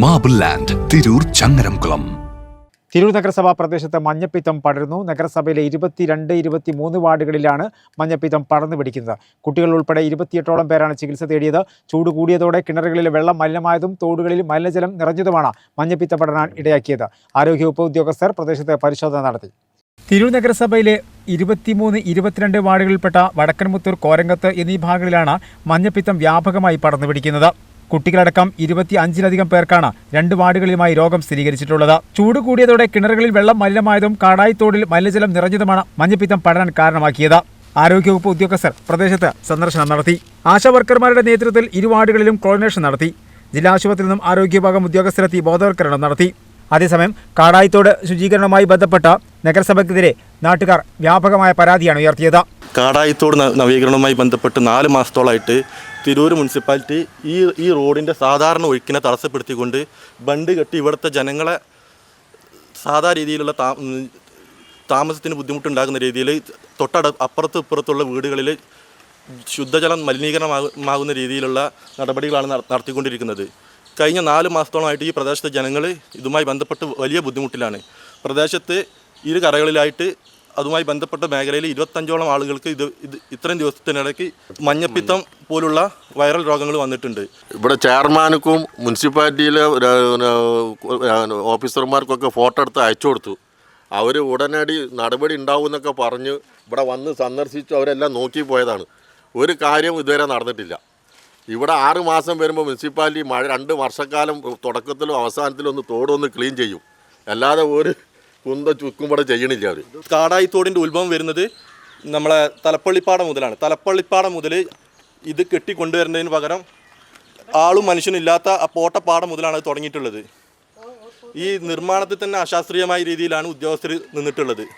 Marble land Tirur Changaramkulam Tirur നഗരസഭാ പ്രദേശത്ത് മഞ്ഞപ്പിത്തം പടരുന്നു. നഗരസഭയിലെ ഇരുപത്തിരണ്ട് ഇരുപത്തി മൂന്ന് വാർഡുകളിലാണ് മഞ്ഞപ്പിത്തം പടർന്നു പിടിക്കുന്നത്. കുട്ടികൾ ഉൾപ്പെടെ ഇരുപത്തിയെട്ടോളം പേരാണ് ചികിത്സ തേടിയത്. ചൂട് കൂടിയതോടെ കിണറുകളിൽ വെള്ളം മലിനമായതും തോടുകളിൽ മലിനജലം നിറഞ്ഞതുമാണ് മഞ്ഞപ്പിത്ത പടരാൻ ഇടയാക്കിയത്. ആരോഗ്യവകുപ്പ് ഉദ്യോഗസ്ഥർ പ്രദേശത്ത് പരിശോധന നടത്തി. തിരൂർ നഗരസഭയിലെ ഇരുപത്തിമൂന്ന് ഇരുപത്തിരണ്ട് വാർഡുകളിൽപ്പെട്ട വടക്കൻമുത്തൂർ കോരങ്കത്ത് എന്നീ ഭാഗങ്ങളിലാണ് മഞ്ഞപ്പിത്തം വ്യാപകമായി പടർന്നു പിടിക്കുന്നത്. കുട്ടികളടക്കം ഇരുപത്തി അഞ്ചിലധികം പേർക്കാണ് രണ്ട് വാർഡുകളിലുമായി രോഗം സ്ഥിരീകരിച്ചിട്ടുള്ളത്. ചൂട് കൂടിയതോടെ കിണറുകളിൽ വെള്ളം മലിനമായതും കാടായിത്തോടിൽ മലിനജലം നിറഞ്ഞതുമാണ് മഞ്ഞപ്പിത്തം പടരാൻ കാരണമാക്കിയത്. ആരോഗ്യവകുപ്പ് ഉദ്യോഗസ്ഥർ പ്രദേശത്ത് സന്ദർശനം നടത്തി. ആശാവർക്കർമാരുടെ നേതൃത്വത്തിൽ ഇരു വാർഡുകളിലും ക്ലോറിനേഷൻ നടത്തി. ജില്ലാ ആശുപത്രിയിൽ നിന്നും ആരോഗ്യ വിഭാഗം ഉദ്യോഗസ്ഥരെത്തി ബോധവൽക്കരണം നടത്തി. അതേസമയം കാടായിത്തോട് ശുചീകരണവുമായി ബന്ധപ്പെട്ട നഗരസഭയ്ക്കെതിരെ നാട്ടുകാർ വ്യാപകമായ പരാതിയാണ് ഉയർത്തിയത്. കാടായിത്തോട് നവീകരണവുമായി ബന്ധപ്പെട്ട് നാല് മാസത്തോളമായിട്ട് തിരൂർ മുനിസിപ്പാലിറ്റി ഈ ഈ റോഡിന്റെ സാധാരണ ഒഴുക്കിനെ തടസ്സപ്പെടുത്തിക്കൊണ്ട് ബണ്ട് കെട്ടി ഇവിടുത്തെ ജനങ്ങളെ സാധാ രീതിയിലുള്ള താമസത്തിന് ബുദ്ധിമുട്ടുണ്ടാകുന്ന രീതിയിൽ തൊട്ടട അപ്പുറത്ത് ഇപ്പുറത്തുള്ള വീടുകളിൽ ശുദ്ധജലം മലിനീകരണമാകുന്ന രീതിയിലുള്ള നടപടികളാണ് നട- നടത്തിക്കൊണ്ടിരിക്കുന്നത്. കഴിഞ്ഞ നാല് മാസത്തോളമായിട്ട് ഈ പ്രദേശത്തെ ജനങ്ങൾ ഇതുമായി ബന്ധപ്പെട്ട് വലിയ ബുദ്ധിമുട്ടിലാണ്. പ്രദേശത്ത് ഇരു കരകളിലായിട്ട് അതുമായി ബന്ധപ്പെട്ട മേഖലയിൽ ഇരുപത്തഞ്ചോളം ആളുകൾക്ക് ഇത് ഇത് ഇത്രയും ദിവസത്തിനിടയ്ക്ക് മഞ്ഞപ്പിത്തം പോലുള്ള വൈറൽ രോഗങ്ങൾ വന്നിട്ടുണ്ട്. ഇവിടെ ചെയർമാനുക്കും മുനിസിപ്പാലിറ്റിയിലെ ഓഫീസർമാർക്കൊക്കെ ഫോട്ടോ എടുത്ത് അയച്ചു കൊടുത്തു. അവർ ഉടനടി നടപടി ഉണ്ടാവുമെന്നൊക്കെ പറഞ്ഞ് ഇവിടെ വന്ന് സന്ദർശിച്ചു അവരെല്ലാം നോക്കി പോയതാണ്. ഒരു കാര്യം ഇതുവരെ നടന്നിട്ടില്ല. ഇവിടെ ആറ് മാസം വരുമ്പോൾ മുനിസിപ്പാലിറ്റി മഴ രണ്ട് വർഷക്കാലം തുടക്കത്തിലും അവസാനത്തിലും ഒന്ന് തോടൊന്ന് ക്ലീൻ ചെയ്യും. അല്ലാതെ ഒരു കുന്ത ചുക്കുംപട ചെയ്യണില്ല അവർ കാടായിത്തോടിന്റെ ഉത്ഭവം വരുന്നത് നമ്മളെ തലപ്പള്ളിപ്പാടം മുതലാണ്. തലപ്പള്ളിപ്പാടം മുതൽ ഇത് കെട്ടിക്കൊണ്ടുവരുന്നതിന് പകരം ആളും മനുഷ്യനില്ലാത്ത ആ പോട്ടപ്പാടം മുതലാണ് തുടങ്ങിയിട്ടുള്ളത്. ഈ നിർമ്മാണത്തിൽ തന്നെ അശാസ്ത്രീയമായ രീതിയിലാണ് ഉദ്യോഗസ്ഥർ നിന്നിട്ടുള്ളത്.